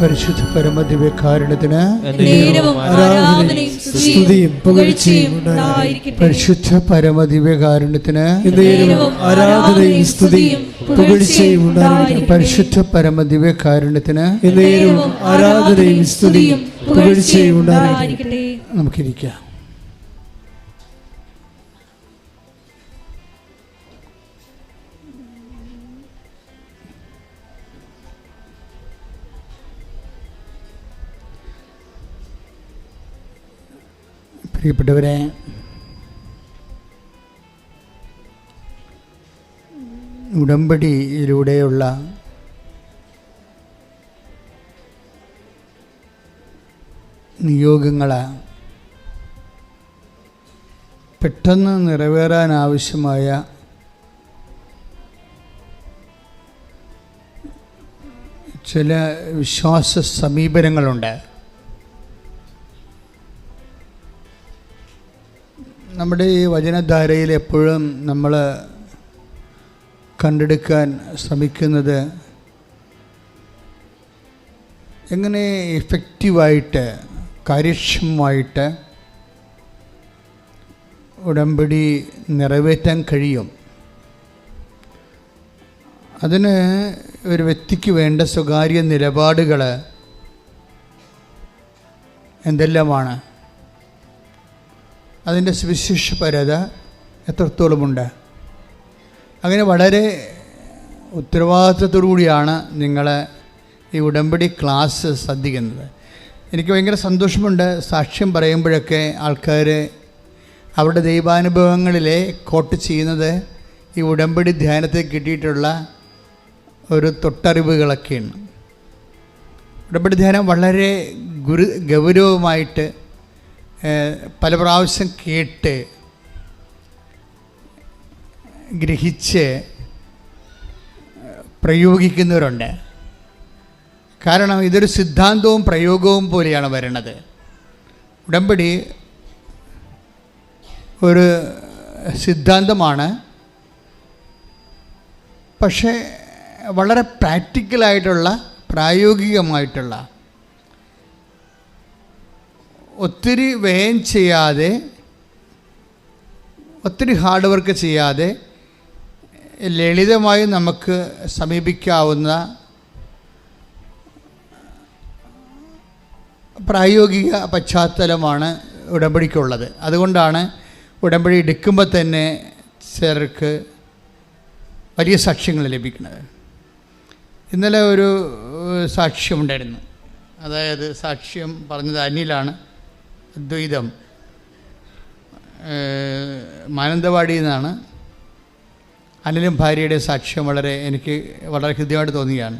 പരിശുദ്ധ പരമദിവ്യകാരണത്തിന് കാരണത്തിന് ആരാധനയും സ്തുതിയും പുകഴ്ചയും ഉണ്ടായിരിക്കട്ടെ. പരിശുദ്ധ പരമദിവ്യകാരണത്തിന് കാരണത്തിന് ആരാധനയും സ്തുതിയും പുകഴ്ചയും ഉണ്ടായിരിക്കട്ടെ. പരിശുദ്ധ പരമദിവ്യകാരണത്തിന് കാരണത്തിന് ആരാധനയും സ്തുതിയും പുകഴ്ചയും ഉണ്ടായിരിക്കട്ടെ. നമുക്കിരിക്കാം. പ്രിയപ്പെട്ടവരെ ഉടമ്പടിയിലൂടെയുള്ള നിയോഗങ്ങൾ പെട്ടെന്ന് നിറവേറാനാവശ്യമായ ചില വിശ്വാസ സമീപനങ്ങളുണ്ട്. നമ്മുടെ ഈ വചനധാരയിൽ എപ്പോഴും നമ്മൾ കണ്ടെടുക്കാൻ ശ്രമിക്കുന്നത് എങ്ങനെ ഇഫക്റ്റീവായിട്ട് കാര്യക്ഷമമായിട്ട് ഉടമ്പടി നിറവേറ്റാൻ കഴിയും? അതിന് ഒരു വ്യക്തിക്ക് വേണ്ട സ്വകാര്യ നിലപാടുകൾ എന്തെല്ലാമാണ്? അതിന്റെ സുവിശേഷപരത എത്രത്തോളമുണ്ട്? അങ്ങനെ വളരെ ഉത്തരവാദിത്വത്തോടുകൂടിയാണ് നിങ്ങൾ ഈ ഉടമ്പടി ക്ലാസ് ശ്രദ്ധിക്കുന്നത് എനിക്ക് ഭയങ്കര സന്തോഷമുണ്ട് സാക്ഷ്യം പറയുമ്പോഴൊക്കെ ആൾക്കാർ അവരുടെ ദൈവാനുഭവങ്ങളിലെ കോട്ട് ചെയ്യുന്നത് ഈ ഉടമ്പടി ധ്യാനത്തിൽ കിട്ടിയിട്ടുള്ള ഒരു തൊട്ടറിവുകളൊക്കെയാണ്. ഉടമ്പടി ധ്യാനം വളരെ ഗുരു ഗൗരവമായിട്ട് പല പ്രാവശ്യം കേട്ട് ഗ്രഹിച്ച് പ്രയോഗിക്കുന്നവരുണ്ട്. കാരണം ഇതൊരു സിദ്ധാന്തവും പ്രയോഗവും പോലെയാണ് വരണത്. ഉടമ്പടി ഒരു സിദ്ധാന്തമാണ്. പക്ഷേ വളരെ പ്രാക്ടിക്കലായിട്ടുള്ള പ്രായോഗികമായിട്ടുള്ള ഒത്തിരി വ്യയം ചെയ്യാതെ ഒത്തിരി ഹാർഡ് വർക്ക് ചെയ്യാതെ ലളിതമായി നമുക്ക് സമീപിക്കാവുന്ന പ്രായോഗിക പശ്ചാത്തലമാണ് ഉടമ്പടിക്കുള്ളത്. അതുകൊണ്ടാണ് ഉടമ്പടി എടുക്കുമ്പോൾ തന്നെ ചിലർക്ക് വലിയ സാക്ഷ്യങ്ങൾ ലഭിക്കുന്നത്. ഇന്നലെ ഒരു സാക്ഷ്യമുണ്ടായിരുന്നു. അതായത് സാക്ഷ്യം പറഞ്ഞത് അനിലാണ്. അദ്വൈതം ഏഹ്, മാനന്തവാടിയിൽ നിന്നാണ് അനിലും ഭാര്യയുടെ സാക്ഷ്യം വളരെ എനിക്ക് വളരെ ഹൃദ്യമായിട്ട് തോന്നിയാണ്.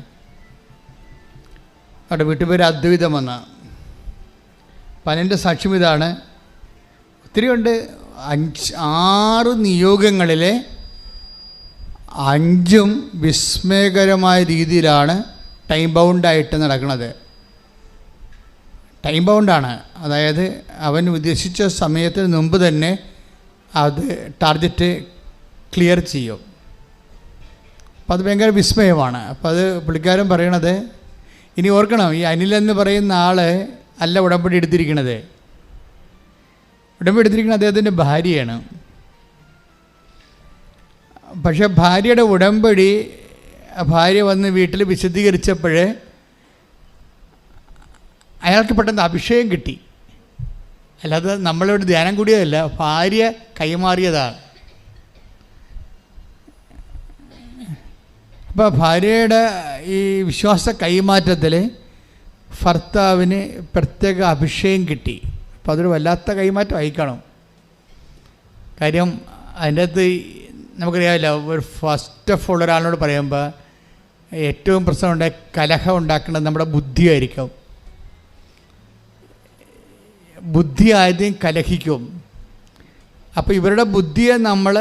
അവിടെ വീട്ടുപേര് അദ്വൈതം വന്ന അനിന്റെ സാക്ഷ്യം ഇതാണ്. ഒത്തിരി ഉണ്ട്. അഞ്ച് ആറ് നിയോഗങ്ങളിലെ അഞ്ചും വിസ്മയകരമായ രീതിയിലാണ് ടൈം ബൗണ്ടായിട്ട് നടക്കുന്നത്. ടൈം ബൗണ്ടാണ് അതായത് അവൻ ഉദ്ദേശിച്ച സമയത്തിന് മുമ്പ് തന്നെ അത് ടാർഗറ്റ് ക്ലിയർ ചെയ്യും. അപ്പം അത് ഭയങ്കര വിസ്മയമാണ്. അപ്പോൾ അത് പുള്ളിക്കാരൻ പറയണത് ഇനി ഓർക്കണം ഈ അനിൽ എന്ന് പറയുന്ന ആൾ അല്ല ഉടമ്പടി എടുത്തിരിക്കണത്. ഉടമ്പടി എടുത്തിരിക്കുന്നത് അദ്ദേഹത്തിന്റെ ഭാര്യയാണ്. പക്ഷെ ഭാര്യയുടെ ഉടമ്പടി ഭാര്യ വന്ന് വീട്ടിൽ വിശദീകരിച്ചപ്പോൾ അയാൾക്ക് പെട്ടെന്ന് അഭിഷേകം കിട്ടി. അല്ലാതെ നമ്മളോട് ധ്യാനം കൂടിയതല്ല ഭാര്യ കൈമാറിയതാണ്. അപ്പോൾ ഭാര്യയുടെ ഈ വിശ്വാസ കൈമാറ്റത്തിൽ ഭർത്താവിന് പ്രത്യേക അഭിഷേകം കിട്ടി. അപ്പോൾ അതൊരു വല്ലാത്ത കൈമാറ്റം അയക്കണം കാര്യം അതിന്റെ അകത്ത് നമുക്കറിയാമല്ലോ ഒരു ഫസ്റ്റ് ഓഫ് ഓൾ ഒരാളിനോട് പറയുമ്പോൾ ഏറ്റവും പ്രശ്നമുണ്ടായ കലഹം ഉണ്ടാക്കുന്നത് നമ്മുടെ ബുദ്ധിയായിരിക്കും. ബുദ്ധി ആദ്യം കലഹിക്കും. അപ്പോൾ ഇവരുടെ ബുദ്ധിയെ നമ്മൾ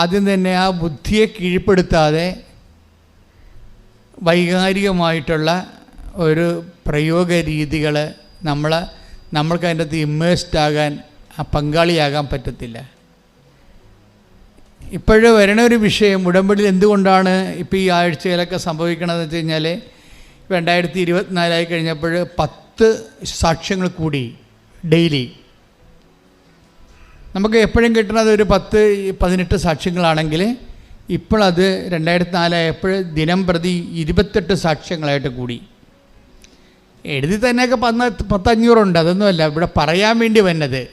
ആദ്യം തന്നെ ആ ബുദ്ധിയെ കീഴ്പ്പെടുത്താതെ വൈകാരികമായിട്ടുള്ള ഒരു പ്രയോഗ രീതികൾ നമ്മൾ നമ്മൾക്ക് അതിന്റെ അകത്ത് ഇമ്മേഴ്സ്ഡ് ആകാൻ പങ്കാളിയാകാൻ പറ്റത്തില്ല. ഇപ്പോഴും വരണ ഒരു വിഷയം ഉടമ്പടിയിൽ എന്തുകൊണ്ടാണ് ഇപ്പോൾ ഈ ആഴ്ചയിലൊക്കെ സംഭവിക്കണമെന്ന് വെച്ച് കഴിഞ്ഞാൽ രണ്ടായിരത്തി ഇരുപത്തിനാലായി കഴിഞ്ഞപ്പോൾ പത്ത് സാക്ഷ്യങ്ങൾ കൂടി ഡെയിലി. നമുക്ക് എപ്പോഴും കിട്ടുന്നത് ഒരു പത്ത് പതിനെട്ട് സാക്ഷ്യങ്ങളാണെങ്കിൽ ഇപ്പോഴത് രണ്ടായിരത്തി നാലായപ്പോൾ ദിനം പ്രതി ഇരുപത്തെട്ട് സാക്ഷ്യങ്ങളായിട്ട് കൂടി. എഴുതി തന്നെയൊക്കെ പന്ന പത്തഞ്ഞൂറുണ്ട്. അതൊന്നുമല്ല ഇവിടെ പറയാൻ വേണ്ടി വന്നത്.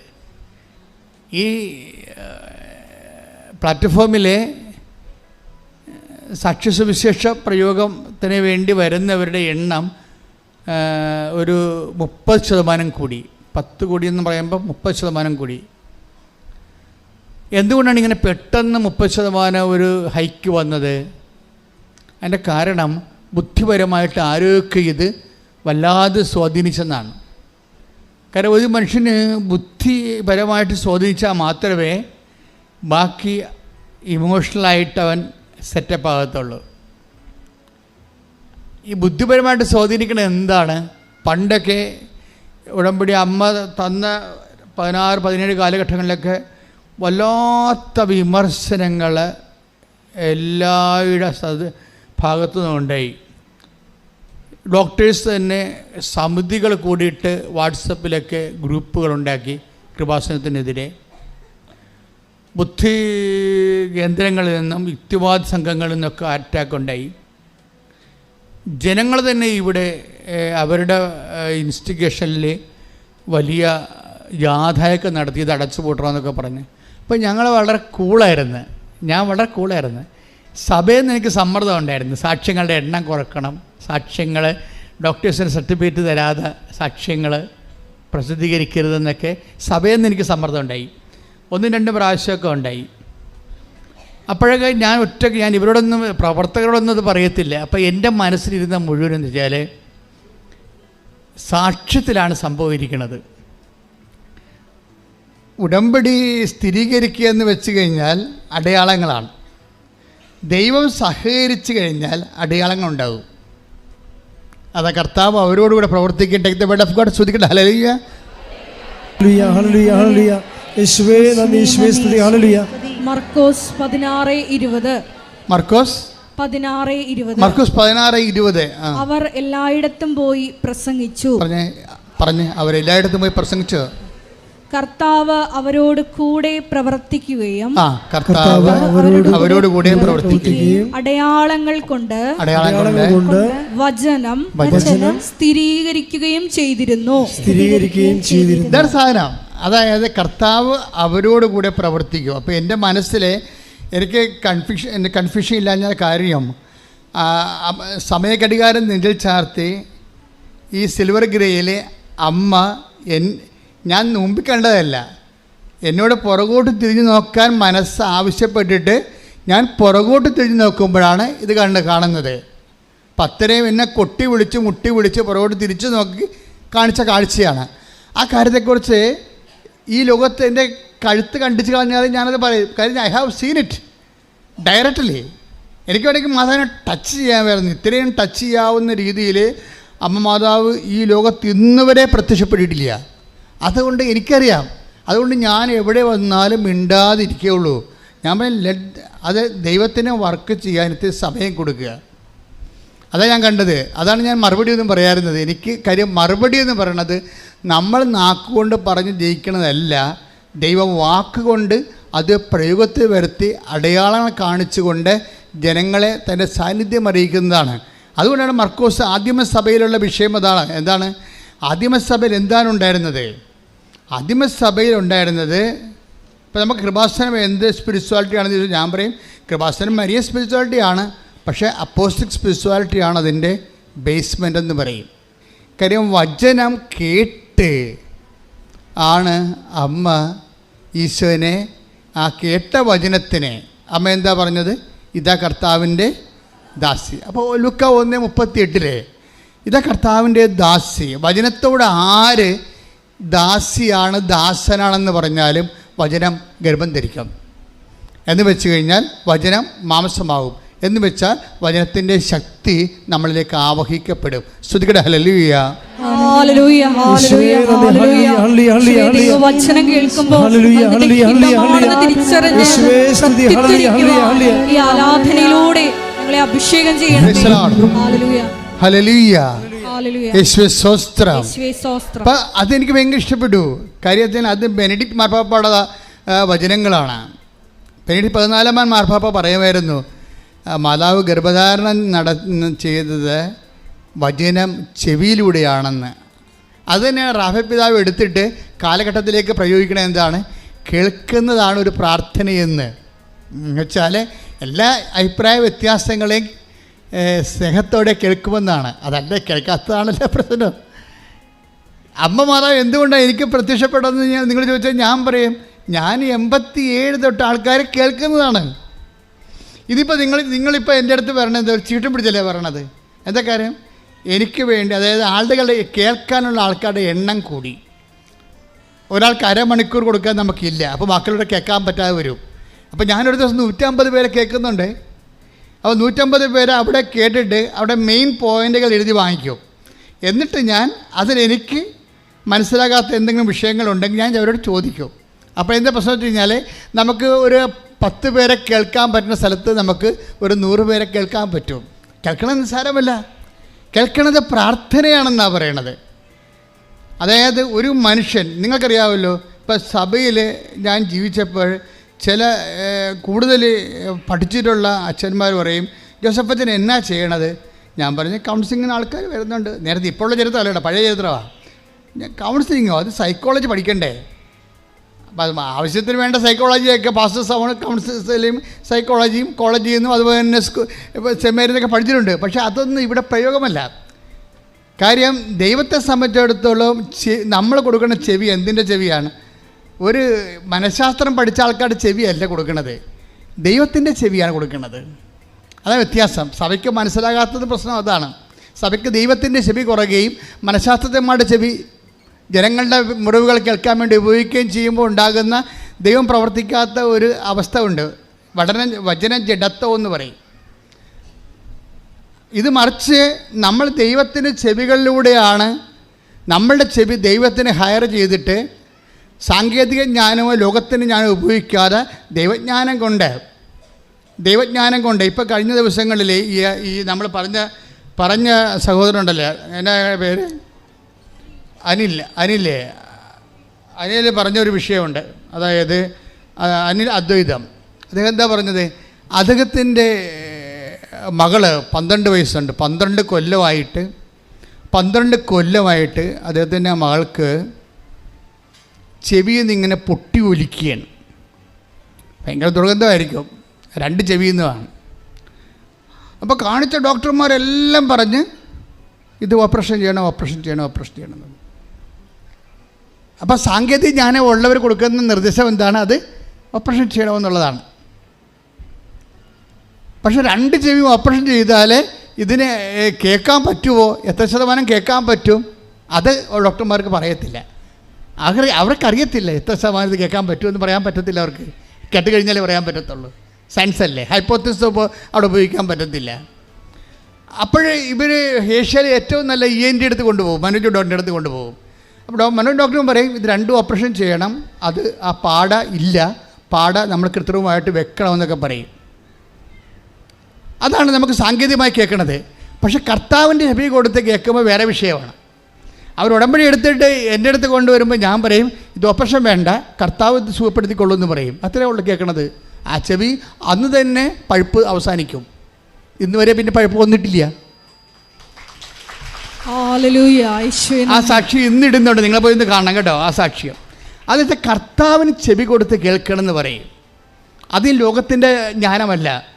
ഈ പ്ലാറ്റ്ഫോമിലെ സാക്ഷ്യസുവിശേഷ പ്രയോഗത്തിന് വേണ്ടി വരുന്നവരുടെ എണ്ണം ഒരു മുപ്പത് ശതമാനം കൂടി. പത്ത് കോടി എന്ന് പറയുമ്പോൾ മുപ്പത് ശതമാനം കൂടി. എന്തുകൊണ്ടാണ് ഇങ്ങനെ പെട്ടെന്ന് മുപ്പത് ശതമാനം ഒരു ഹൈക്ക് വന്നത്? അതിന്റെ കാരണം ബുദ്ധിപരമായിട്ട് ആരോഗ്യ ഇത് വല്ലാതെ സ്വാധീനിച്ചെന്നാണ്. കാരണം ഒരു മനുഷ്യന് ബുദ്ധിപരമായിട്ട് സ്വാധീനിച്ചാൽ മാത്രമേ ബാക്കി ഇമോഷണലായിട്ട് അവൻ സെറ്റപ്പ് ആകത്തുള്ളൂ. ഈ ബുദ്ധിപരമായിട്ട് സ്വാധീനിക്കുന്നത് എന്താണ്? പണ്ടൊക്കെ ഉടമ്പടി അമ്മ തന്ന പതിനാറ് പതിനേഴ് കാലഘട്ടങ്ങളിലൊക്കെ വല്ലാത്ത വിമർശനങ്ങൾ എല്ലാവരുടെ സത് ഭാഗത്തു നിന്നുണ്ടായി. ഡോക്ടേഴ്സ് തന്നെ സമിതികൾ കൂടിയിട്ട് വാട്സപ്പിലൊക്കെ ഗ്രൂപ്പുകളുണ്ടാക്കി കൃപാസനത്തിനെതിരെ. ബുദ്ധി കേന്ദ്രങ്ങളിൽ നിന്നും യുക്തിവാദ സംഘങ്ങളിൽ നിന്നൊക്കെ അറ്റാക്ക് ഉണ്ടായി. ജനങ്ങൾ തന്നെ ഇവിടെ അവരുടെ ഇൻസ്റ്റിഗേഷനിൽ വലിയ ജാഥയൊക്കെ നടത്തി ഇത് അടച്ചു പൂട്ടണമെന്നൊക്കെ പറഞ്ഞ്. അപ്പോൾ ഞങ്ങൾ വളരെ കൂളായിരുന്നു ഞാൻ വളരെ കൂളായിരുന്നു സഭയിൽ നിന്ന് എനിക്ക് സമ്മർദ്ദം ഉണ്ടായിരുന്നു. സാക്ഷ്യങ്ങളുടെ എണ്ണം കുറക്കണം. സാക്ഷ്യങ്ങൾ ഡോക്ടേഴ്സിന് സർട്ടിഫിക്കറ്റ് തരാതെ സാക്ഷ്യങ്ങൾ പ്രസിദ്ധീകരിക്കരുതെന്നൊക്കെ സഭയിൽ നിന്ന് എനിക്ക് സമ്മർദ്ദം ഉണ്ടായി. ഒന്നും രണ്ടും പ്രാവശ്യമൊക്കെ ഉണ്ടായി. അപ്പോഴൊക്കെ ഞാൻ ഒറ്റയ്ക്ക് ഞാൻ ഇവരോടൊന്നും പ്രവർത്തകരോടൊന്നും അത് പറയത്തില്ല. അപ്പോൾ എന്റെ മനസ്സിലിരുന്ന മുഴുവൻ എന്ന് വെച്ചാൽ സാക്ഷ്യത്തിലാണ് സംഭവിക്കുന്നത് ഉടമ്പടി സ്ഥിരീകരിക്കുക എന്ന് വെച്ച് കഴിഞ്ഞാൽ അടയാളങ്ങളാണ്. ദൈവം സഹകരിച്ചു കഴിഞ്ഞാൽ അടയാളങ്ങൾ ഉണ്ടാകും അതാ കർത്താവ് അവരോടുകൂടെ പ്രവർത്തിക്കട്ടെ ദ വേർഡ് ഓഫ് ഗോഡ് ശ്രദ്ധിക്കട്ടെ. ഹല്ലേലൂയ ഹല്ലേലൂയ ഹല്ലേലൂയ ഹല്ലേലൂയ യേശുവേ നന്ദി യേശുവേ സ്തുതി ഹല്ലേലൂയ മർക്കോസ് പതിനാറ് ഇരുപത്. മർക്കോസ്? പതിനാറ് ഇരുപത്. മർക്കോസ് പതിനാറ് ഇരുപത് അവർ എല്ലായിടത്തും പോയി പ്രസംഗിച്ചു. പറഞ്ഞേ പറഞ്ഞേ അവരെല്ലായിടത്തും പോയി പ്രസംഗിച്ചു. കർത്താവ് അവരോട് കൂടെ പ്രവർത്തിക്കുകയും കർത്താവ് അവരോട് അവരോട് കൂടെ പ്രവർത്തിക്കുകയും അടയാളങ്ങൾ കൊണ്ട് അടയാളങ്ങൾ കൊണ്ട് വചനം വചനം സ്ഥിരീകരിക്കുകയും ചെയ്തിരുന്നു. സ്ഥിരീകരിക്കുകയും ചെയ്തിരുന്നു. ഇതാണ് സാധനം. അതായത് കർത്താവ് അവരോട് കൂടെ പ്രവർത്തിക്കും അപ്പോൾ എന്റെ മനസ്സിൽ എനിക്ക് കൺഫ്യൂഷൻ എന്റെ കൺഫ്യൂഷൻ ഇല്ലാഞ്ഞ കാര്യം സമയഘടികാരം നെഞ്ചിൽ ചാർത്തി ഈ സിൽവർ ഗ്രേയിലെ അമ്മ എൻ ഞാൻ മുമ്പിൽ കണ്ടതല്ല. എന്നോട് പുറകോട്ട് തിരിഞ്ഞു നോക്കാൻ മനസ്സ് ആവശ്യപ്പെട്ടിട്ട് ഞാൻ പുറകോട്ട് തിരിഞ്ഞു നോക്കുമ്പോഴാണ് ഇത് കണ്ട് കാണുന്നത്. പത്തരയും എന്നെ കൊട്ടി വിളിച്ച് മുട്ടി വിളിച്ച് പുറകോട്ട് തിരിച്ചു നോക്കി കാണിച്ച കാഴ്ചയാണ്. ആ കാര്യത്തെക്കുറിച്ച് ഈ ലോകത്ത് എന്റെ കഴുത്ത് കണ്ടിച്ച് കളഞ്ഞാൽ ഞാനത് പറയും. കാര്യം I have seen it directly. എനിക്ക് വേണമെങ്കിൽ മാതാവിനെ ടച്ച് ചെയ്യാമായിരുന്നു ഇത്രയും ടച്ച് ചെയ്യാവുന്ന രീതിയിൽ അമ്മ മാതാവ് ഈ ലോകത്ത് ഇന്നുവരെ പ്രത്യക്ഷപ്പെട്ടിട്ടില്ല. അതുകൊണ്ട് എനിക്കറിയാം. അതുകൊണ്ട് ഞാൻ എവിടെ വന്നാലും മിണ്ടാതിരിക്കുകയുള്ളൂ. ഞാൻ ലെറ്റ് അത് ദൈവത്തിന് വർക്ക് ചെയ്യാൻ ഇത്തിരി സമയം കൊടുക്കുക. അതാണ് ഞാൻ കണ്ടത്. അതാണ് ഞാൻ മറുപടി ഒന്നും പറയാറുന്നത്. എനിക്ക് കാര്യം മറുപടി എന്ന് പറയണത് നമ്മൾ നാക്കുകൊണ്ട് പറഞ്ഞ് ജയിക്കണതല്ല ദൈവം വാക്കുകൊണ്ട് അത് പ്രയോഗത്തിൽ വരുത്തി അടയാളങ്ങൾ കാണിച്ചുകൊണ്ട് ജനങ്ങളെ തന്റെ സാന്നിധ്യം അറിയിക്കുന്നതാണ്. അതുകൊണ്ടാണ് മർക്കോസ് ആദിമസഭയിലുള്ള വിഷയം അതാണ്. എന്താണ്? ആദിമസഭയിൽ എന്താണ് ഉണ്ടായിരുന്നത്? ആദിമസഭയിൽ ഉണ്ടായിരുന്നത് ഇപ്പോൾ നമുക്ക് കൃപാസനം എന്ത് സ്പിരിച്വാലിറ്റി ആണെന്ന് ചോദിച്ചാൽ ഞാൻ പറയും കൃപാസനം മരിയ സ്പിരിച്വാലിറ്റി ആണ് പക്ഷേ അപ്പോസ്റ്റിക് സ്പിരിച്വാലിറ്റി ആണ് അതിന്റെ ബേസ്മെന്റ് എന്ന് പറയും. കാര്യം വചനം കേട്ട് ആണ് അമ്മ ഈശോനെ ആ കേട്ട വചനത്തിനെ അമ്മ എന്താ പറഞ്ഞത്? ഇതാ കർത്താവിന്റെ ദാസി. അപ്പോൾ ലുക്ക ഒന്ന് മുപ്പത്തി എട്ടിലെ ഇതാ കർത്താവിന്റെ ദാസി. വചനത്തോട് ആര് ദാസിയാണ് ദാസനാണെന്ന് പറഞ്ഞാലും വചനം ഗർഭം ധരിക്കും എന്ന് വെച്ച് കഴിഞ്ഞാൽ വചനം മാംസമാകും. എന്ന് വെച്ചാൽ വചനത്തിന്റെ ശക്തി നമ്മളിലേക്ക് ആവഹിക്കപ്പെടും. ശ്രുതികട ഹലലൂയ ഹല്ലേലൂയ, ഹല്ലേലൂയ, ഹല്ലേലൂയ, ഹല്ലേലൂയ. ഹല്ലേലൂയ, യേശുവേ, കേൾക്കുമ്പോൾ. ഈ ആരാധനയിലൂടെ ഞങ്ങളെ അഭിഷേകം ചെയ്യണം. Praise ഹല്ലേലൂയ, ഹല്ലേലൂയ. യേശുവെ സ്വസ്ത്രം. അതെനിക്ക് ഭയങ്കര ഇഷ്ടപ്പെട്ടു. കാര്യത്തിന് അത് ബെനഡിക്ട് മാർപ്പാപ്പയുടെ വചനങ്ങളാണ്. ബെനഡിക്ട് പതിനാലാമാൻ മാർപ്പാപ്പ പറയുമായിരുന്നു മാതാവ് ഗർഭധാരണം നട ചെയ്തത് വചനം ചെവിയിലൂടെയാണെന്ന്. അത് തന്നെ റാഫ പിതാവ് എടുത്തിട്ട് കാലഘട്ടത്തിലേക്ക് പ്രയോഗിക്കണം എന്താണ്? കേൾക്കുന്നതാണ് ഒരു പ്രാർത്ഥനയെന്ന്. എന്നുവെച്ചാൽ എല്ലാ അഭിപ്രായ വ്യത്യാസങ്ങളെയും സ്നേഹത്തോടെ കേൾക്കുമെന്നാണ്. അതല്ല കേൾക്കാത്തതാണല്ലോ പ്രശ്നം? അമ്മ മാതാവ് എന്തുകൊണ്ടാണ് എനിക്ക് പ്രത്യക്ഷപ്പെട്ടതെന്ന് ഞാൻ നിങ്ങൾ ചോദിച്ചാൽ ഞാൻ പറയും ഞാൻ എൺപത്തി ഏഴ് തൊട്ട് ആൾക്കാരെ കേൾക്കുന്നതാണ്. ഇതിപ്പോൾ നിങ്ങൾ നിങ്ങളിപ്പോൾ എന്റെ അടുത്ത് ഒരു ചീട്ടും പിടിച്ചല്ലേ പറയണത്? എന്താ കാര്യം? എനിക്ക് വേണ്ടി അതായത് ആളുകളുടെ കേൾക്കാനുള്ള ആൾക്കാരുടെ എണ്ണം കൂടി. ഒരാൾക്ക് അരമണിക്കൂർ കൊടുക്കാൻ നമുക്കില്ല. അപ്പോൾ മക്കളുടെ കേൾക്കാൻ പറ്റാതെ വരും. അപ്പോൾ ഞാനൊരു ദിവസം നൂറ്റമ്പത് പേരെ കേൾക്കുന്നുണ്ട്. അപ്പോൾ നൂറ്റമ്പത് പേര് അവിടെ കേട്ടിട്ട് അവിടെ മെയിൻ പോയിന്റുകൾ എഴുതി വാങ്ങിക്കും. എന്നിട്ട് ഞാൻ അതിലെനിക്ക് മനസ്സിലാകാത്ത എന്തെങ്കിലും വിഷയങ്ങളുണ്ടെങ്കിൽ ഞാൻ അവരോട് ചോദിക്കും. അപ്പോൾ എന്താ പ്രശ്നം വെച്ച് കഴിഞ്ഞാൽ നമുക്ക് ഒരു പത്ത് പേരെ കേൾക്കാൻ പറ്റുന്ന സ്ഥലത്ത് നമുക്ക് ഒരു നൂറ് പേരെ കേൾക്കാൻ പറ്റും. കേൾക്കണത് നിസ്സാരമല്ല. കേൾക്കണത് പ്രാർത്ഥനയാണെന്നാണ് പറയണത്. അതായത് ഒരു മനുഷ്യൻ നിങ്ങൾക്കറിയാമല്ലോ ഇപ്പം സഭയിൽ ഞാൻ ജീവിച്ചപ്പോൾ ചില കൂടുതൽ പഠിച്ചിട്ടുള്ള അച്ഛന്മാർ പറയും ജോസഫച്ചൻ എന്നാ ചെയ്യണത്? ഞാൻ പറഞ്ഞ കൗൺസിലിങ്ങിന് ആൾക്കാർ വരുന്നുണ്ട്. നേരത്തെ ഇപ്പോഴുള്ള ചരിത്രമല്ല കേട്ടോ പഴയ ചരിത്രമാണ് കൗൺസിലിങ്ങോ? അത് സൈക്കോളജി പഠിക്കണ്ടേ? അപ്പം ആവശ്യത്തിന് വേണ്ട സൈക്കോളജിയൊക്കെ പാസ്റ്റർ സവൺ കൗൺസിലും സൈക്കോളജിയും കോളേജിൽ നിന്നും അതുപോലെ തന്നെ സെമിനാരിന്നൊക്കെ പഠിച്ചിട്ടുണ്ട്. പക്ഷേ അതൊന്നും ഇവിടെ പ്രയോഗമല്ല. കാര്യം ദൈവത്തെ സംബന്ധിച്ചിടത്തോളം നമ്മൾ കൊടുക്കുന്ന ചെവി എന്തിന്റെ ചെവിയാണ്? ഒരു മനഃശാസ്ത്രം പഠിച്ച ആൾക്കാരുടെ ചെവിയല്ല കൊടുക്കുന്നത് ദൈവത്തിന്റെ ചെവിയാണ് കൊടുക്കുന്നത് അതാണ് വ്യത്യാസം. സഭയ്ക്ക് മനസ്സിലാകാത്തത് പ്രശ്നം അതാണ്. സഭയ്ക്ക് ദൈവത്തിന്റെ ചെവി കുറയുകയും മനഃശാസ്ത്രജ്ഞന്മാരുടെ ചെവി ജനങ്ങളുടെ മുറിവുകൾ കേൾക്കാൻ വേണ്ടി ഉപയോഗിക്കുകയും ചെയ്യുമ്പോൾ ഉണ്ടാകുന്ന ദൈവം പ്രവർത്തിക്കാത്ത ഒരു അവസ്ഥ ഉണ്ട്. വടന വചന ജഡത്വം എന്ന് പറയും. ഇത് മറിച്ച് നമ്മൾ ദൈവത്തിന് ചെവികളിലൂടെയാണ് നമ്മളുടെ ചെവി ദൈവത്തിന് ഹയർ ചെയ്തിട്ട് സാങ്കേതിക ജ്ഞാനമോ ലോകത്തിന് ജ്ഞാനം ഉപയോഗിക്കാതെ ദൈവജ്ഞാനം കൊണ്ട് ദൈവജ്ഞാനം കൊണ്ട് ഇപ്പോൾ കഴിഞ്ഞ ദിവസങ്ങളിൽ ഈ ഈ നമ്മൾ പറഞ്ഞ പറഞ്ഞ സഹോദരനുണ്ടല്ലോ? എന്റെ പേര്? അനിൽ അനിലേ അനിൽ പറഞ്ഞൊരു വിഷയമുണ്ട്. അതായത് അനിൽ അദ്വൈതം. അദ്ദേഹം എന്താ പറഞ്ഞത്? അദ്ദേഹത്തിന്റെ മകൾ പന്ത്രണ്ട് വയസ്സുണ്ട്. പന്ത്രണ്ട് കൊല്ലമായിട്ട് പന്ത്രണ്ട് കൊല്ലമായിട്ട് അദ്ദേഹത്തിന്റെ മകൾക്ക് ചെവിയിൽ നിന്ന് ഇങ്ങനെ പൊട്ടി ഒലിക്കുകയാണ്. ഭയങ്കര ദുർഗന്ധമായിരിക്കും. രണ്ട് ചെവിയിൽ നിന്നാണ് അപ്പോൾ കാണിച്ച ഡോക്ടർമാരെല്ലാം പറഞ്ഞ് ഇത് ഓപ്പറേഷൻ ചെയ്യണം ഓപ്പറേഷൻ ചെയ്യണം ഓപ്പറേഷൻ ചെയ്യണം. അപ്പോൾ സാങ്കേതിക ജ്ഞാനം ഉള്ളവർ കൊടുക്കുന്ന നിർദ്ദേശം എന്താണ്? അത് ഓപ്പറേഷൻ ചെയ്യണമെന്നുള്ളതാണ്. പക്ഷെ രണ്ട് ചെവി ഓപ്പറേഷൻ ചെയ്താൽ ഇതിന് കേൾക്കാൻ പറ്റുമോ എത്ര ശതമാനം കേൾക്കാൻ പറ്റും? അത് ഡോക്ടർമാർക്ക് പറയത്തില്ല. അവർ അവർക്കറിയത്തില്ല എത്ര ശതമാനം ഇത് കേൾക്കാൻ പറ്റുമെന്ന് പറയാൻ പറ്റത്തില്ല അവർക്ക്. കേട്ട് കഴിഞ്ഞാലേ പറയാൻ പറ്റത്തുള്ളൂ. സയൻസ് അല്ലേ? ഹൈപ്പോത്തിസ് ഇപ്പോൾ അവിടെ ഉപയോഗിക്കാൻ പറ്റത്തില്ല. അപ്പോൾ ഇവർ ഏഷ്യയിലെ ഏറ്റവും നല്ല ഇ എൻ ടി എടുത്ത് കൊണ്ടുപോകും. മനോജ് ഡോക്ടറിന്റെ അടുത്ത് കൊണ്ടുപോകും. അപ്പോൾ ഡോ മനോജ് ഡോക്ടറും പറയും ഇത് രണ്ടും ഓപ്പറേഷൻ ചെയ്യണം. അത് ആ പാട ഇല്ല. പാട നമ്മൾ കൃത്രിമമായിട്ട് വെക്കണമെന്നൊക്കെ പറയും. അതാണ് നമുക്ക് സാങ്കേതികമായി കേൾക്കണത്. പക്ഷെ കർത്താവിന്റെ ചെവി കൊടുത്ത് കേൾക്കുമ്പോൾ വേറെ വിഷയമാണ്. അവർ ഉടമ്പടി എടുത്തിട്ട് എന്റെ അടുത്ത് കൊണ്ടുവരുമ്പോൾ ഞാൻ പറയും ഇത് ഒപ്പഷൻ വേണ്ട കർത്താവ് ഇത് സുഖപ്പെടുത്തിക്കൊള്ളൂ എന്ന് പറയും. അത്രേ ഉള്ളു കേൾക്കണത്. ആ ചെവി അന്ന് തന്നെ പഴുപ്പ് അവസാനിക്കും. ഇന്ന് വരെ പിന്നെ പഴുപ്പ് വന്നിട്ടില്ല. ആ സാക്ഷി ഇന്ന് ഇടുന്നുണ്ട്. നിങ്ങൾ പോയി ഇന്ന് കാണണം കേട്ടോ ആ സാക്ഷ്യം. അതെന്നുവെച്ചാൽ കർത്താവിന് ചെവി കൊടുത്ത് കേൾക്കണം എന്ന് പറയും. അത് ലോകത്തിന്റെ ജ്ഞാനമല്ല.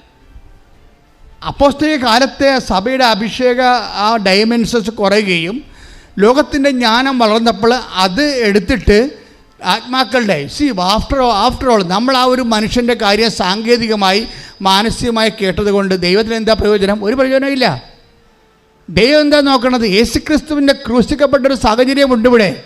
അപ്പോസ്തലിക കാലത്തെ സഭയുടെ അഭിഷേക ആ ഡയമെൻഷൻസ് കുറയുകയും ലോകത്തിന്റെ ജ്ഞാനം വളർന്നപ്പോൾ അത് എടുത്തിട്ട് ആത്മാക്കളുടെ സി ആഫ്റ്റർ ആഫ്റ്റർ ഓൾ നമ്മൾ ആ ഒരു മനുഷ്യന്റെ കാര്യം സാങ്കേതികമായി മാനസികമായി കേട്ടതുകൊണ്ട് ദൈവത്തിന് എന്താ പ്രയോജനം? ഒരു പ്രയോജനം ഇല്ല. ദൈവം എന്താ നോക്കണത്? യേശുക്രിസ്തുവിന്റെ ക്രൂശിക്കപ്പെട്ട ഒരു സാഹചര്യമുണ്ട് ഇവിടെ.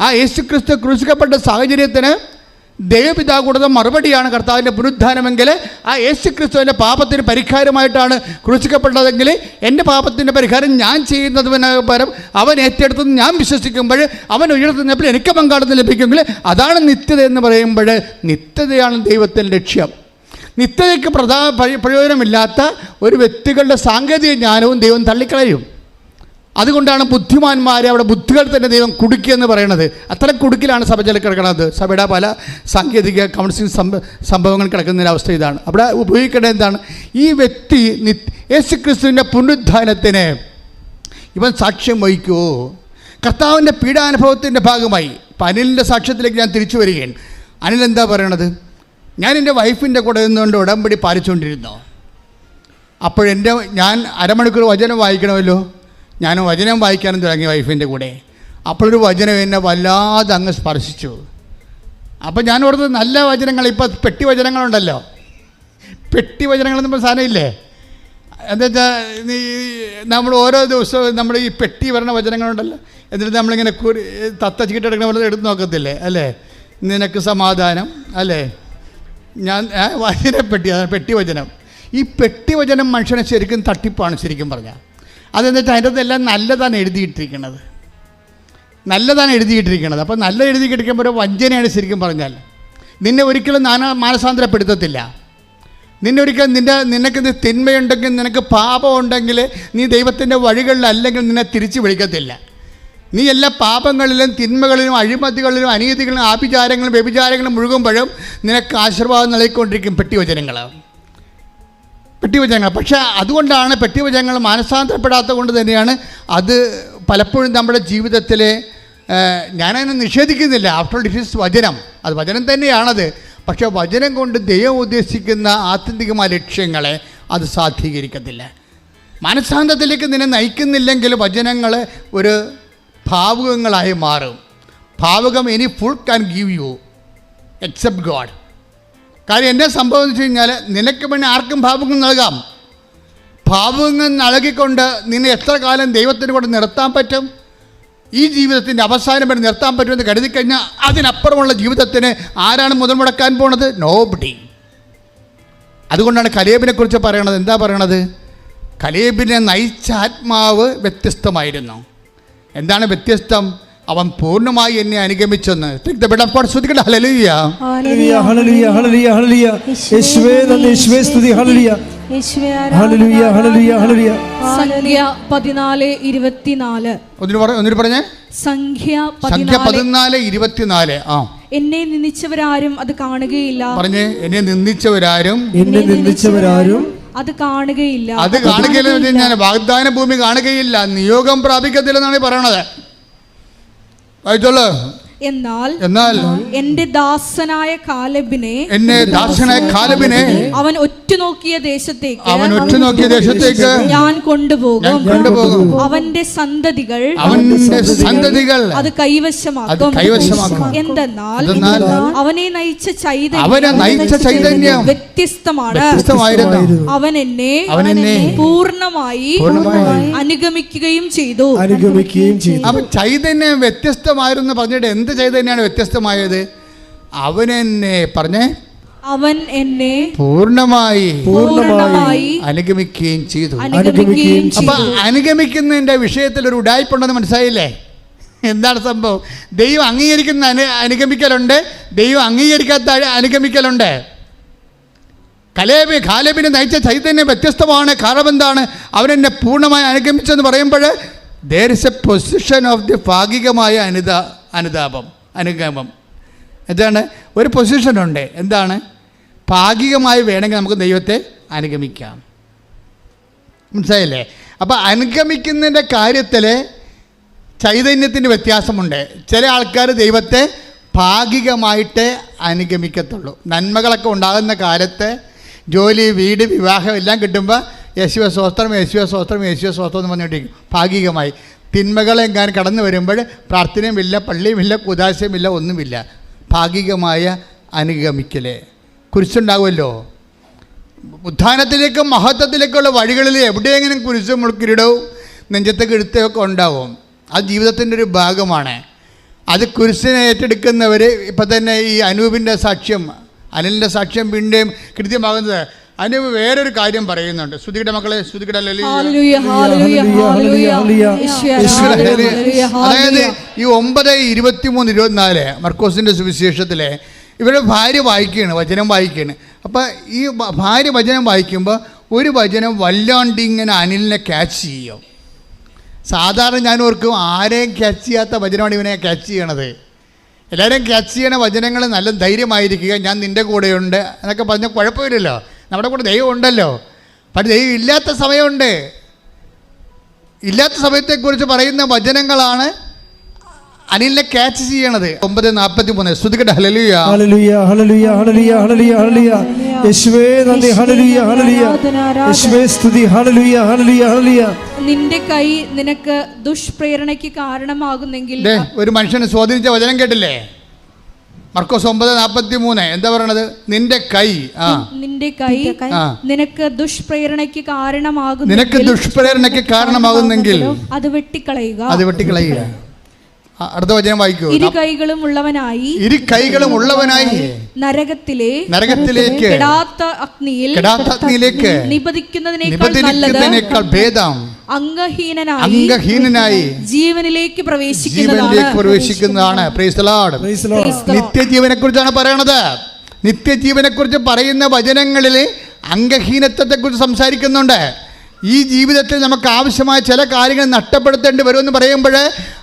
ആ യേശുക്രിസ്തു ക്രൂശിക്കപ്പെട്ട സാഹചര്യത്തിന് ദൈവപിതാവ് കൊടുത്ത മറുപടിയാണ് കർത്താവിന്റെ പുനരുദ്ധാനമെങ്കിൽ ആ യേശു ക്രിസ്തുവിന്റെ പാപത്തിന് പരിഹാരമായിട്ടാണ് ക്രൂശിക്കപ്പെട്ടതെങ്കിൽ എന്റെ പാപത്തിന്റെ പരിഹാരം ഞാൻ ചെയ്യുന്നതിന് പരം അവൻ ഏറ്റെടുത്തെന്ന് ഞാൻ വിശ്വസിക്കുമ്പോൾ അവൻ ഉയർത്തുന്നപ്പോൾ എനിക്ക് പങ്കാളിത്തം ലഭിക്കുമെങ്കിൽ അതാണ് നിത്യത എന്ന് പറയുമ്പോൾ നിത്യതയാണ് ദൈവത്തിന്റെ ലക്ഷ്യം. നിത്യതയ്ക്ക് പ്രധാന പ്രയോജനമില്ലാത്ത ഒരു വ്യക്തികളുടെ സാങ്കേതിക ജ്ഞാനവും ദൈവം തള്ളിക്കളയും. അതുകൊണ്ടാണ് ബുദ്ധിമാന്മാരെ അവിടെ ബുദ്ധികൾ തന്നെ ദൈവം കുടുക്കിയെന്ന് പറയണത്. അത്ര കുടുക്കിലാണ് സഭ ചില കിടക്കുന്നത് സഭയുടെ പല സാങ്കേതിക കൗൺസിലിംഗ് സംഭ സംഭവങ്ങൾ കിടക്കുന്ന അവസ്ഥ ഇതാണ്. അവിടെ ഉപയോഗിക്കേണ്ടത് എന്താണ്? ഈ വ്യക്തി യേശു ക്രിസ്തുവിന്റെ പുനരുദ്ധാനത്തിന് ഇവൻ സാക്ഷ്യം വഹിക്കുമോ കർത്താവിന്റെ പീഡാനുഭവത്തിന്റെ ഭാഗമായി. ഇപ്പം അനിലിന്റെ സാക്ഷ്യത്തിലേക്ക് ഞാൻ തിരിച്ചു വരികയാണ്. അനിൽ എന്താ പറയണത്? ഞാൻ എന്റെ വൈഫിന്റെ കൂടെ നിന്നുകൊണ്ട് ഉടമ്പടി പാലിച്ചുകൊണ്ടിരുന്നു? അപ്പോഴെന്റെ ഞാൻ അരമണിക്കൂർ വചനം വായിക്കണമല്ലോ? ഞാൻ വചനം വായിക്കാനും തുടങ്ങി വൈഫിന്റെ കൂടെ. അപ്പോഴൊരു വചനം എന്നെ വല്ലാതെ അങ്ങ് സ്പർശിച്ചു. അപ്പം ഞാൻ ഓർത്തത് നല്ല വചനങ്ങൾ ഇപ്പോൾ പെട്ടി വചനങ്ങളുണ്ടല്ലോ. പെട്ടി വചനങ്ങളെന്ന് പറഞ്ഞ സാധനമില്ലേ എന്താ ഈ നമ്മൾ ഓരോ ദിവസവും നമ്മൾ ഈ പെട്ടി വരണ വചനങ്ങളുണ്ടല്ലോ. എന്നിട്ട് നമ്മളിങ്ങനെ കുറി തത്ത ചീട്ടെടുക്കണ പോലെ എടുത്ത് നോക്കത്തില്ലേ? അല്ലേ? നിനക്ക് സമാധാനം അല്ലേ? ഞാൻ വചന പെട്ടി പെട്ടി വചനം. ഈ പെട്ടി വചനം മനുഷ്യനെ ശരിക്കും തട്ടിപ്പാണ് ശരിക്കും പറഞ്ഞാൽ അതെന്ന് വെച്ചാൽ അതിന്റെ അകത്തെല്ലാം നല്ലതാണ് എഴുതിയിട്ടിരിക്കുന്നത്. നല്ലതാണ് എഴുതിയിട്ടിരിക്കുന്നത്. അപ്പോൾ നല്ല എഴുതി കിടക്കുമ്പോൾ വഞ്ചനയാണ് ശരിക്കും പറഞ്ഞാൽ. നിന്നെ ഒരിക്കലും നാന മാനസാന്തരപ്പെടുത്തത്തില്ല. നിന്നെ ഒരിക്കലും നിന്റെ നിനക്ക് തിന്മയുണ്ടെങ്കിൽ നിനക്ക് പാപമുണ്ടെങ്കിൽ നീ ദൈവത്തിന്റെ വഴികളിലല്ലെങ്കിൽ നിന്നെ തിരിച്ചു വിളിക്കത്തില്ല. നീ എല്ലാ പാപങ്ങളിലും തിന്മകളിലും അഴിമതികളിലും അനീതികളിലും ആഭിചാരങ്ങളും വ്യഭിചാരങ്ങളും മുഴുകുമ്പോഴും നിനക്ക് ആശീർവാദം നൽകിക്കൊണ്ടിരിക്കും പെട്ടിവചനങ്ങൾ. പെട്ടിവചനങ്ങൾ പക്ഷേ അതുകൊണ്ടാണ് പെട്ടിവചനങ്ങൾ മാനസാന്തരപ്പെടാത്ത കൊണ്ട് തന്നെയാണ് അത് പലപ്പോഴും നമ്മുടെ ജീവിതത്തിലെ ഞാനതിനെ നിഷേധിക്കുന്നില്ല. ആഫ്റ്റർ ഇറ്റ് ഈസ് വചനം. അത് വചനം തന്നെയാണത്. പക്ഷേ വചനം കൊണ്ട് ദൈവം ഉദ്ദേശിക്കുന്ന ആത്യന്തികമായ ലക്ഷ്യങ്ങളെ അത് സാധീകരിക്കത്തില്ല. മനസാന്തത്തിലേക്ക് നിന്നെ നയിക്കുന്നില്ലെങ്കിൽ വചനങ്ങൾ ഒരു ഭാവുകങ്ങളായി മാറും. ഭാവുകം any full can give you except God കാര്യം എന്നെ സംഭവം എന്ന് വെച്ച് കഴിഞ്ഞാൽ നിനക്ക് പിന്നെ ആർക്കും ഭാവുകം നൽകാം. ഭാവുകം നൽകിക്കൊണ്ട് നിന്നെ എത്ര കാലം ദൈവത്തിന് കൂടെ നിർത്താൻ പറ്റും? ഈ ജീവിതത്തിന്റെ അവസാനം വരെ നിർത്താൻ പറ്റുമെന്ന് കരുതി കഴിഞ്ഞാൽ അതിനപ്പുറമുള്ള ജീവിതത്തിന് ആരാണ് മുതൽ മുടക്കാൻ പോണത്? നോബഡി അതുകൊണ്ടാണ് കലേബിനെ കുറിച്ച് പറയണത്. എന്താ പറയണത്? കലേബിനെ നയിച്ച ആത്മാവ് വ്യത്യസ്തമായിരുന്നു. എന്താണ് വ്യത്യസ്തം? അവൻ പൂർണമായി എന്നെ അനുഗമിച്ചെന്ന് എന്നെ നിന്ദിച്ചവരാരും അത് കാണുകയില്ല. പറഞ്ഞേ എന്നെ നിന്ദിച്ചവരാരും എന്നെ നിന്ദിച്ചവരാരും അത് കാണുകയില്ല. അത് കാണുകയില്ല ഞാൻ വാഗ്ദാന ഭൂമി കാണുകയില്ല. നിയോഗം പ്രാപിക്കത്തില്ലെന്നാണ് ഈ പറയണത്. വായിച്ചോളൂ എന്നാൽ എന്നാൽ എന്റെ ദാസനായ കാലബിനെ എന്നെ ദാസനായ കാലബിനെ അവൻ ഒറ്റുനോക്കിയ ദേശത്തേക്ക് അവൻ ഒറ്റുനോക്കിയ ദേശത്തേക്ക് ഞാൻ കൊണ്ടുപോകും. ഞാൻ കൊണ്ടുപോകും. അവന്റെ സന്തതികൾ അവന്റെ സന്തതികൾ അത് അത് കൈവശമാക്കും. കൈവശമാക്കും എന്തെന്നാൽ അവനെ നയിച്ച ചൈതന്യം അവനെ നയിച്ച ചൈതന്യം വ്യത്യസ്തമാണ്. വ്യത്യസ്തമായിരുന്നു. അവൻ എന്നെ അവൻ എന്നെ പൂർണമായി പൂർണമായി അനുഗമിക്കുകയും ചെയ്തു. അനുഗമിക്കുകയും ചെയ്തു. അപ്പൊ ചൈതന്യം വ്യത്യസ്തമായിരുന്നു പറഞ്ഞിട്ട് എന്ത് ചൈതന്യമാണ് വ്യത്യസ്തമായത്. അവൻ എന്നെ പറഞ്ഞേ അവൻ എന്നെ പൂർണമായി പൂർണമായി അനുഗമിക്കുകയും ചെയ്തു. അനുഗമിക്കുകയും അപ്പൊ ചെയ്തു. അനുഗമിക്കുന്നതിന്റെ വിഷയത്തിൽ ഒരു ഉടായ്പുണ്ടെന്ന് മനസ്സിലായില്ലേ? എന്താണ് സംഭവം? ദൈവം അംഗീകരിക്കുന്ന അനു അനുഗമിക്കലുണ്ട്. ദൈവം അംഗീകരിക്കാത്ത അനുഗമിക്കലുണ്ട്. കലേബി ഖാലേബിനെ നയിച്ച ചൈതന്യം വ്യത്യസ്തമാണ്. കാരണം എന്താണ്? അവനെന്നെ പൂർണമായി അനുഗമിച്ചെന്ന് പറയുമ്പോൾ there is a position of the ഭാഗികമായ അനുതാ അനുതാപം അനുഗമം. എന്താണ്? ഒരു പൊസിഷനുണ്ട് എന്താണ്? ഭാഗികമായി വേണമെങ്കിൽ നമുക്ക് ദൈവത്തെ അനുഗമിക്കാം. മനസ്സിലായില്ലേ? അപ്പോൾ അനുഗമിക്കുന്നതിന്റെ കാര്യത്തിൽ ചൈതന്യത്തിന്റെ വ്യത്യാസമുണ്ട്. ചില ആൾക്കാർ ദൈവത്തെ ഭാഗികമായിട്ട് അനുഗമിക്കത്തുള്ളൂ. നന്മകളൊക്കെ ഉണ്ടാകുന്ന കാലത്ത് ജോലി വീട് വിവാഹം എല്ലാം കിട്ടുമ്പോൾ യേശുവ സ്വസ്ത്രം യേശുവ സ്വസ്ത്രം യേശുവ സ്വസ്ത്രം എന്ന് പറഞ്ഞുകൊണ്ടിരിക്കും ഭാഗികമായി. തിന്മകളെങ്ങാൻ കടന്നു വരുമ്പോൾ പ്രാർത്ഥനയുമില്ല പള്ളിയുമില്ല കുദാശയുമില്ല ഒന്നുമില്ല. ഭാഗികമായ അനുഗമിക്കലേ. കുരിശുണ്ടാവുമല്ലോ ഉത്ഥാനത്തിലേക്കും മഹത്വത്തിലേക്കുള്ള വഴികളിൽ എവിടെയെങ്കിലും കുരിശും മുൾക്കിരിടവും നെഞ്ചത്തെ കിഴുത്തയൊക്കെ ഉണ്ടാവും. അത് ജീവിതത്തിന്റെ ഒരു ഭാഗമാണ്. അത് കുരിശിനെ ഏറ്റെടുക്കുന്നവർ ഇപ്പം തന്നെ ഈ അനൂപിന്റെ സാക്ഷ്യം അനിലിന്റെ സാക്ഷ്യം പിന്നെയും കൃത്യമാകുന്നത് അനൂപ് വേറൊരു കാര്യം പറയുന്നുണ്ട്. ശ്രുതിയുടെ മക്കളെ ശ്രുതിയുടെ ഹല്ലേലൂയ ഹല്ലേലൂയ ഹല്ലേലൂയ ഹല്ലേലൂയ. യേശുവേ ഹല്ലേലൂയ. ഹല്ലേലൂയ, അതായത് ഈ ഒമ്പത് ഇരുപത്തിമൂന്ന് ഇരുപത്തിനാല് മർക്കോസിന്റെ സുവിശേഷത്തിലെ ഇവരുടെ ഭാര്യ വായിക്കുകയാണ് വചനം വായിക്കുകയാണ്. അപ്പൊ ഈ ഭാര്യ വചനം വായിക്കുമ്പോൾ ഒരു വചനം വല്ലാണ്ട് ഇങ്ങനെ അനിലിനെ ക്യാച്ച് ചെയ്യും. സാധാരണ ഞാൻ ഓർക്കും ആരെയും ക്യാച്ച് ചെയ്യാത്ത വചനമാണ് ഇവനെ ക്യാച്ച് ചെയ്യണത്. എല്ലാവരെയും ക്യാച്ച് ചെയ്യണ വചനങ്ങൾ നല്ല ധൈര്യമായിരിക്കുക ഞാൻ നിന്റെ കൂടെയുണ്ട് എന്നൊക്കെ പറഞ്ഞാൽ കുഴപ്പമില്ലല്ലോ. നമ്മുടെ കൂടെ ദൈവം ഉണ്ടല്ലോ. പക്ഷെ ദൈവം ഇല്ലാത്ത സമയമുണ്ട്. ഇല്ലാത്ത സമയത്തെക്കുറിച്ച് പറയുന്ന വചനങ്ങളാണ് അനിലിനെ ക്യാച്ച് ചെയ്യണത്. ഒമ്പത് നാൽപ്പത്തി മൂന്ന് ശ്രുതികട്ടെ ഹലലുയ ഹലലുയ ഹലലുയ ഹലലുയ ഹലലുയ ഹലലുയ യേശുവേ നന്ദി. ഹലലുയ ഹലലുയ യേശുവേ സ്തുതി. ഹലലുയ ഹലലുയ ഹലലുയ നിന്റെ കൈ നിനക്ക് ദുഷ്പ്രേരണയ്ക്ക് കാരണമാകുന്നെങ്കിൽ ഒരു മനുഷ്യനെ സ്വാധീനിച്ച വചനം കേട്ടില്ലേ? മർക്കോസ് ഒമ്പത് നാൽപ്പത്തി മൂന്ന് എന്താ പറയണത്? നിന്റെ കൈ. ആ. നിന്റെ കൈ നിനക്ക് ദുഷ്പ്രേരണയ്ക്ക് കാരണമാകും നിനക്ക് ദുഷ്പ്രേരണയ്ക്ക് കാരണമാകുന്നെങ്കിൽ അത് വെട്ടിക്കളയുക. അത് വെട്ടിക്കളയുക. അടുത്ത വചനം വായിക്കൂ. ഇരു കൈകളും ഉള്ളവനായി ഇരു കൈകളും ഉള്ളവനായി നരകത്തിലെ നരകത്തിലേക്ക് കെടാത്ത അഗ്നിയിൽ കെടാത്ത അഗ്നിയിലേക്ക് നിബദിക്കുന്നതിനേക്കാൾ ഭേദം. അംഗഹീനനായി അംഗഹീനനായി ജീവനിലേക്ക് ജീവനിലേക്ക് പ്രവേശിക്കുന്നതാണ്. നിത്യജീവനെ കുറിച്ചാണ് പറയണത്. നിത്യജീവനെ കുറിച്ച് പറയുന്ന വചനങ്ങളിൽ അംഗഹീനത്വത്തെ കുറിച്ച് സംസാരിക്കുന്നുണ്ട്. ഈ ജീവിതത്തിൽ നമുക്ക് ആവശ്യമായ ചില കാര്യങ്ങൾ നഷ്ടപ്പെടുത്തേണ്ടി വരുമെന്ന് പറയുമ്പോൾ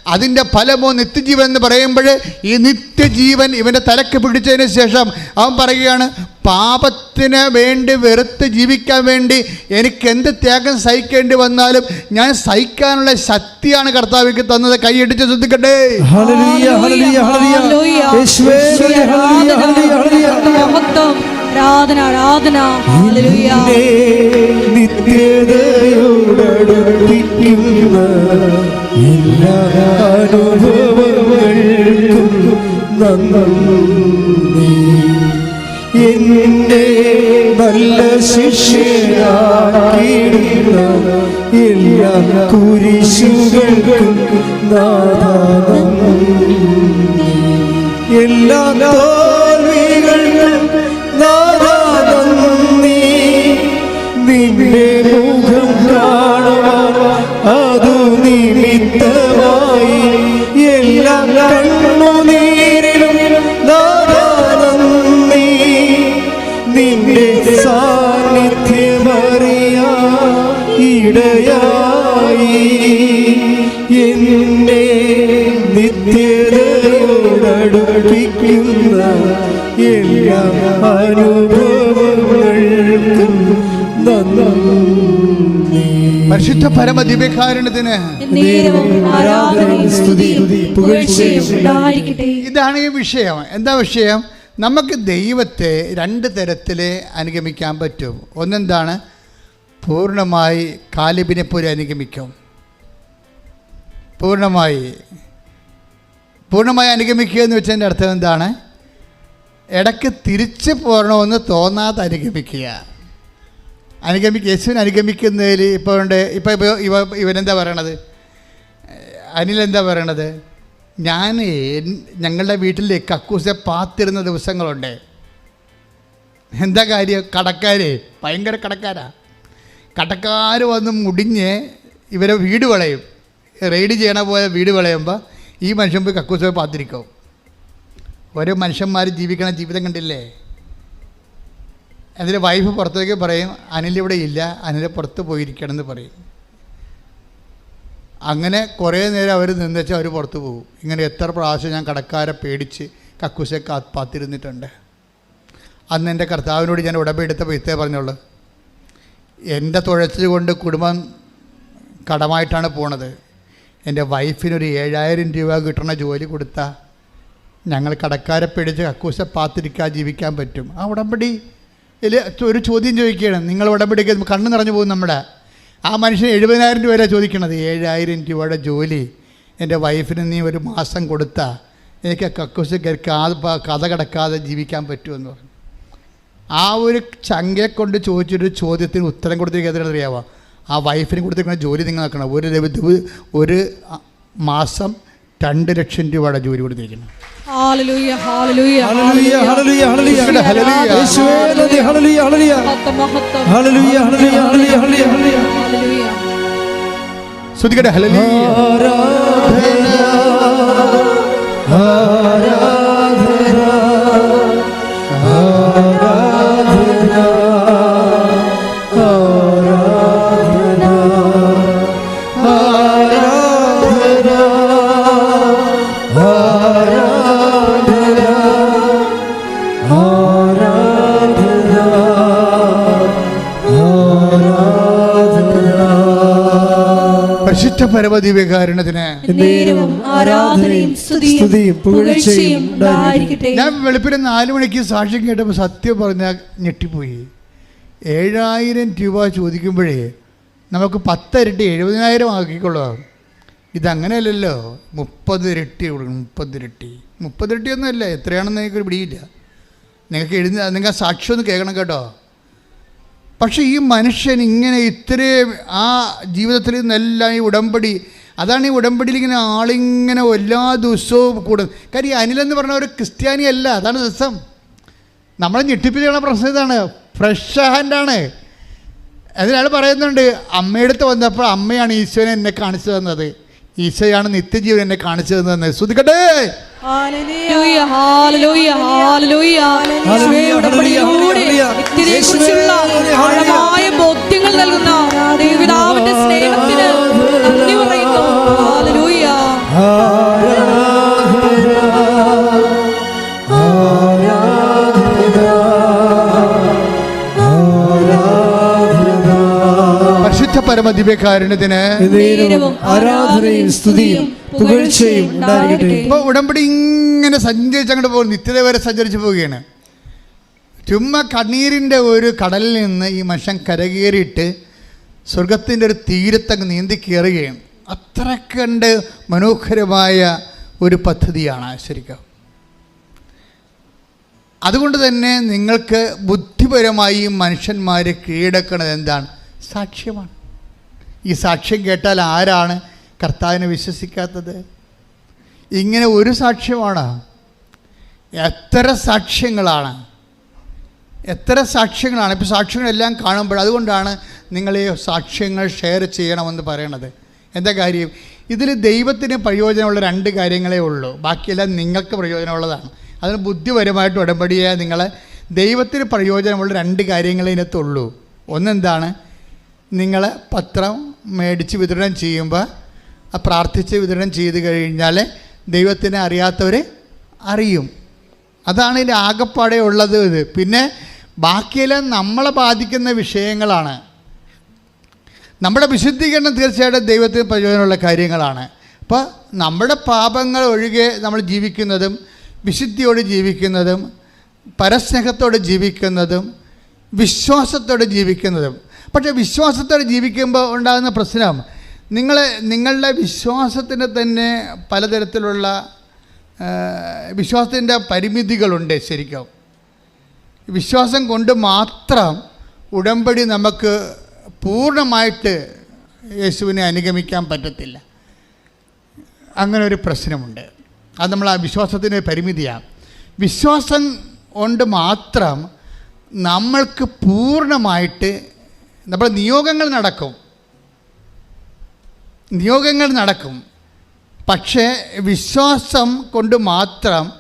അതിന്റെ ഫലമോ നിത്യജീവൻ എന്ന് പറയുമ്പോൾ ഈ നിത്യജീവൻ ഇവന്റെ തലക്ക് പിടിച്ചതിന് ശേഷം അവൻ പറയുകയാണ് പാപത്തിന് വേണ്ടി വെറുത്ത് ജീവിക്കാൻ വേണ്ടി എനിക്ക് എന്ത് ത്യാഗം സഹിക്കേണ്ടി വന്നാലും ഞാൻ സഹിക്കാനുള്ള ശക്തിയാണ് കർത്താവിക്ക് തന്നത്. കൈയടിച്ച് ശ്രദ്ധിക്കട്ടെ. ഹല്ലേലൂയ ഹല്ലേലൂയ ഹല്ലേലൂയ. യേശുവേ നന്ദി ഹല്ലേലൂയ ഹല്ലേലൂയ. ഹല്ലേലൂയ മഹത്വം ആരാധന ആരാധന. എന്നെ നല്ല ശിഷ്യരാക്കിയിടുന്ന എല്ലാ കുരിശുകൾക്കും നാദാനം എല്ലാ നിത്യതയോടടുപ്പിക്കുന്ന എല്ലാ അനുഭവങ്ങൾക്കും നന്ദി. പരിശുദ്ധ പരമ ദിവ്യകാരുണ്യത്തിന് നേരവും ആരാധനയും സ്തുതിയും പുകഴ്ചയും ഇതാണ് ഈ വിഷയം. എന്താ വിഷയം? നമുക്ക് ദൈവത്തെ രണ്ട് തരത്തിൽ അനുഗമിക്കാൻ പറ്റും. ഒന്നെന്താണ്? പൂർണമായി കാലിബിനെ പോലെ അനുഗമിക്കും. പൂർണമായി പൂർണമായി അനുഗമിക്കുക എന്ന് വെച്ചതിന്റെ അർത്ഥം എന്താണ്? ഇടയ്ക്ക് തിരിച്ച് പോരണമെന്ന് തോന്നാതെ അനുഗമിക്കുക. അനുഗമിക്കുക യേശുവിനെ അനുഗമിക്കുന്നതിൽ ഇപ്പോൾ ഉണ്ട്. ഇപ്പോൾ ഇവ ഇവനെന്താ പറയണത്? അനിൽ എന്താ പറയണത്? ഞാൻ ഞങ്ങളുടെ വീട്ടിൽ കക്കൂസെ പാത്തിരുന്ന ദിവസങ്ങളുണ്ട്. എന്താ കാര്യം? കടക്കാർ ഭയങ്കര കടക്കാരാ. കടക്കാർ വന്ന് മുടിഞ്ഞ് ഇവരെ വീട് വളയും. റെയ്ഡ് ചെയ്യണ പോലെ വീട് വളയുമ്പോൾ ഈ മനുഷ്യൻ പോയി കക്കൂസ പാത്തിരിക്കും. ഓരോ മനുഷ്യന്മാർ ജീവിക്കണ ജീവിതം കണ്ടില്ലേ? എന്നിട്ട് വൈഫ് പുറത്തേക്ക് പറയും അനിൽ ഇവിടെ ഇല്ല അനിൽ പുറത്ത് പോയിരിക്കണം എന്ന് പറയും. അങ്ങനെ കുറേ നേരം അവർ നിന്നുവെച്ചാൽ അവർ പുറത്ത് പോകും. ഇങ്ങനെ എത്ര പ്രാവശ്യം ഞാൻ കടക്കാരെ പേടിച്ച് കക്കൂസെ കാത്തിരുന്നിട്ടുണ്ട് അന്ന് എന്റെ കർത്താവിനോട് ഞാൻ ഉടമ്പെടുത്തപ്പോൾ ഇത്തേ പറഞ്ഞോളൂ എന്റെ തുഴച്ചത് കൊണ്ട് കുടുംബം കടമായിട്ടാണ് പോണത്. എന്റെ വൈഫിനൊരു ഏഴായിരം രൂപ കിട്ടണ ജോലി കൊടുത്താൽ ഞങ്ങൾ കടക്കാരെ പിടിച്ച് കക്കൂസ പാത്തിരിക്കാൻ ജീവിക്കാൻ പറ്റും. ആ ഉടമ്പടി ഒരു ചോദ്യം ചോദിക്കുകയാണ്. നിങ്ങൾ ഉടമ്പടിക്ക് കണ്ണ് നിറഞ്ഞു പോകും നമ്മുടെ. ആ മനുഷ്യൻ എഴുപതിനായിരം രൂപ ചോദിക്കണത്? ഏഴായിരം രൂപയുടെ ജോലി എന്റെ വൈഫിന് നീ ഒരു മാസം കൊടുത്താൽ എനിക്ക് കക്കൂസ കക്കൂസ് കയറി കഥ കിടക്കാതെ ജീവിക്കാൻ പറ്റുമെന്ന് പറഞ്ഞു. ആ ഒരു ചങ്കയെ കൊണ്ട് ചോദിച്ചൊരു ചോദ്യത്തിന് ഉത്തരം കൊടുത്തിരിക്കുന്നത് അറിയാമോ ആ വൈഫിന് കൊടുത്തിരിക്കുന്ന ജോലി നിങ്ങൾ നോക്കണം ഒരു ഒരു മാസം രണ്ട് ലക്ഷം രൂപയുടെ ജോലി കൊടുത്തിരിക്കുന്നു. ശ്രദ്ധിക്കട്ടെ ഹല്ലേലൂയ. പരിശുദ്ധ പരമദിവ്യകാരണത്തിന് നേരവും ആരാധനയും സ്തുതിയും സ്തുതിയും പുകഴ്ചയും പുകഴ്ചയും ഉണ്ടായിരിക്കട്ടെ. ഞാൻ വെളുപ്പിന് നാല് മണിക്ക് സാക്ഷ്യം കേട്ടപ്പോൾ സത്യം പറഞ്ഞാൽ ഞെട്ടിപ്പോയി. ഏഴായിരം രൂപ ചോദിക്കുമ്പോഴേ നമുക്ക് പത്തരട്ടി എഴുപതിനായിരം ആക്കിക്കൊള്ളാം. ഇതങ്ങനെയല്ലല്ലോ. മുപ്പത് ഇരട്ടി കൊടുക്കണം മുപ്പത് ഇരട്ടി. മുപ്പത് ഇരട്ടി ഒന്നുമല്ല എത്രയാണെന്ന് നിങ്ങൾക്ക് പിടിയില്ല. നിങ്ങൾക്ക് എഴുതി നിങ്ങൾ സാക്ഷ്യം ഒന്ന് കേൾക്കണം കേട്ടോ. പക്ഷേ ഈ മനുഷ്യൻ ഇങ്ങനെ ഇത്രയും ആ ജീവിതത്തിൽ നിന്നെല്ലാം ഈ ഉടമ്പടി അതാണ് ഈ ഉടമ്പടിയിൽ ഇങ്ങനെ ആളിങ്ങനെ എല്ലാ ദിവസവും കൂടുന്നത് കാര്യം ഈ അനിലെന്ന് പറഞ്ഞ ഒരു ക്രിസ്ത്യാനി അല്ല അതാണ് രസം. നമ്മളെ ഞെട്ടിപ്പിച്ചുള്ള പ്രശ്നം ഇതാണ്. ഫ്രഷ് ഹാൻഡാണ് അതിനാൾ പറയുന്നുണ്ട് അമ്മയടുത്ത് വന്നപ്പോൾ അമ്മയാണ് ഈശോനെ എന്നെ കാണിച്ചു തന്നത്. ഈശോയാണ് നിത്യജീവൻ എന്നെ കാണിച്ചു തന്നത്. ശ്രുതിക്കട്ടെ ഹല്ലേലൂയ പരമദിവ്യകാരുണ്യത്തിന് ആരാധനയും സ്തുതിയും പുകഴ്ചയും ഉണ്ടായിരിക്കട്ടെ. ഇപ്പോൾ ഉടമ്പടി ഇങ്ങനെ സഞ്ചരിച്ച് അങ്ങോട്ട് പോകും നിത്യത വരെ സഞ്ചരിച്ച് പോവുകയാണ്. ചുമ്മാ കണ്ണീരിന്റെ ഒരു കടലിൽ നിന്ന് ഈ മനുഷ്യൻ കരകയറിയിട്ട് സ്വർഗത്തിന്റെ ഒരു തീരത്തങ്ങ് നീന്തി കയറുകയാണ്. അത്ര കണ്ട് മനോഹരമായ ഒരു പദ്ധതിയാണ് ശരിക്കും. അതുകൊണ്ട് തന്നെ നിങ്ങൾക്ക് ബുദ്ധിപരമായി മനുഷ്യന്മാരെ കീഴടക്കുന്നത് എന്താണ്? സാക്ഷ്യമാണ്. ഈ സാക്ഷ്യം കേട്ടാൽ ആരാണ് കർത്താവിനെ വിശ്വസിക്കാത്തത്? ഇങ്ങനെ ഒരു സാക്ഷ്യമാണ്? എത്ര സാക്ഷ്യങ്ങളാണ്? എത്ര സാക്ഷ്യങ്ങളാണ്? ഇപ്പോൾ സാക്ഷ്യങ്ങളെല്ലാം കാണുമ്പോൾ അതുകൊണ്ടാണ് നിങ്ങൾ ഈ സാക്ഷ്യങ്ങൾ ഷെയർ ചെയ്യണമെന്ന് പറയണത്. എന്താ കാര്യം? ഇതിൽ ദൈവത്തിന് പ്രയോജനമുള്ള രണ്ട് കാര്യങ്ങളേ ഉള്ളൂ. ബാക്കിയെല്ലാം നിങ്ങൾക്ക് പ്രയോജനമുള്ളതാണ്. അതിന് ബുദ്ധിപരമായിട്ട് ഉടമ്പടിയായ നിങ്ങൾ ദൈവത്തിന് പ്രയോജനമുള്ള രണ്ട് കാര്യങ്ങളേ ഇതിനകത്തുള്ളൂ. ഒന്നെന്താണ്? നിങ്ങൾ പത്രം മേടിച്ച് വിതരണം ചെയ്യുമ്പോൾ ആ പ്രാർത്ഥിച്ച് വിതരണം ചെയ്ത് കഴിഞ്ഞാൽ ദൈവത്തിനെ അറിയാത്തവർ അറിയും. അതാണ് ഇതിന്റെ ആകപ്പാടെ ഉള്ളത് ഇത്. പിന്നെ ബാക്കിയെല്ലാം നമ്മളെ ബാധിക്കുന്ന വിഷയങ്ങളാണ്. നമ്മുടെ വിശുദ്ധീകരണം തീർച്ചയായിട്ടും ദൈവത്തിന് പ്രയോജനമുള്ള കാര്യങ്ങളാണ്. അപ്പോൾ നമ്മുടെ പാപങ്ങൾ ഒഴികെ നമ്മൾ ജീവിക്കുന്നതും വിശുദ്ധിയോട് ജീവിക്കുന്നതും പരസ്നേഹത്തോടെ ജീവിക്കുന്നതും വിശ്വാസത്തോടെ ജീവിക്കുന്നതും പക്ഷേ വിശ്വാസത്തോടെ ജീവിക്കുമ്പോൾ ഉണ്ടാകുന്ന പ്രശ്നം നിങ്ങളെ നിങ്ങളുടെ വിശ്വാസത്തിന് തന്നെ പലതരത്തിലുള്ള വിശ്വാസത്തിന്റെ പരിമിതികളുണ്ട് ശരിക്കും. വിശ്വാസം കൊണ്ട് മാത്രം ഉടമ്പടി നമുക്ക് പൂർണമായിട്ട് യേശുവിനെ അനുഗമിക്കാൻ പറ്റത്തില്ല. അങ്ങനെ ഒരു പ്രശ്നമുണ്ട്. അത് നമ്മൾ ആ വിശ്വാസത്തിന് പരിമിതിയാണ്. വിശ്വാസം കൊണ്ട് മാത്രം നമ്മൾക്ക് പൂർണമായിട്ട് നമ്മുടെ നിയോഗങ്ങൾ നടക്കും. നിയോഗങ്ങൾ നടക്കും. പക്ഷേ വിശ്വാസം കൊണ്ട് മാത്രം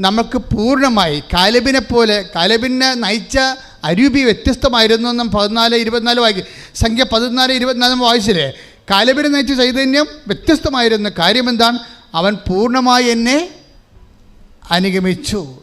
നമുക്ക് പൂർണമായി കാലബിനെ പോലെ കാലബിനെ നയിച്ച അരൂപി വ്യത്യസ്തമായിരുന്നു എന്നും പതിനാല് ഇരുപത്തിനാല് വായിക്കും സംഖ്യ പതിനാല് ഇരുപത്തിനാല് വായിച്ചില്ലേ? കാലബിനെ നയിച്ച ചൈതന്യം വ്യത്യസ്തമായിരുന്നു കാര്യം എന്താണ്? അവൻ പൂർണമായി എന്നെ അനുഗമിച്ചു.